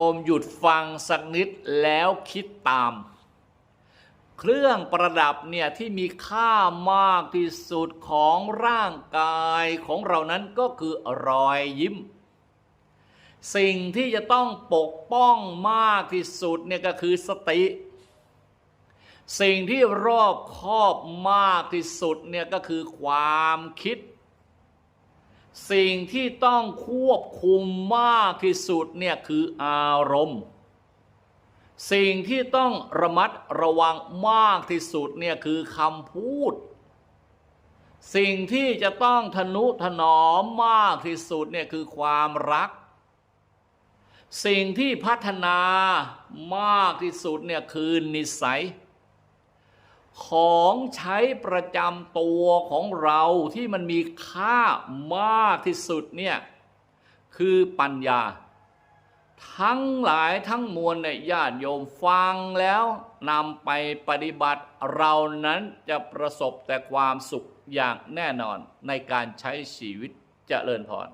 โอมหยุดฟังสักนิดแล้วคิดตาม เครื่องประดับเนี่ยที่มีค่ามากที่สุดของร่างกายของเรานั้นก็คือรอยยิ้ม สิ่งที่จะต้องปกป้องมากที่สุดเนี่ยก็คือสติ สิ่งที่รอบคอบมากที่สุดเนี่ยก็คือความคิด สิ่งที่ต้องควบคุมมากที่สุดเนี่ยคืออารมณ์ สิ่งที่ต้องระมัดระวังมากที่สุดเนี่ยคือคำพูด สิ่งที่จะต้องทนุถนอมมากที่สุดเนี่ยคือความรัก สิ่งที่พัฒนามากที่สุดเนี่ยคือนิสัย ของใช้ประจำตัวของเราที่มันมีค่ามากที่สุดเนี่ยคือปัญญา ทั้งหลายทั้งมวลเนี่ยญาติโยมฟังแล้วนำไปปฏิบัติเรานั้นจะประสบแต่ความสุขอย่างแน่นอนในการใช้ชีวิตจเจริญพร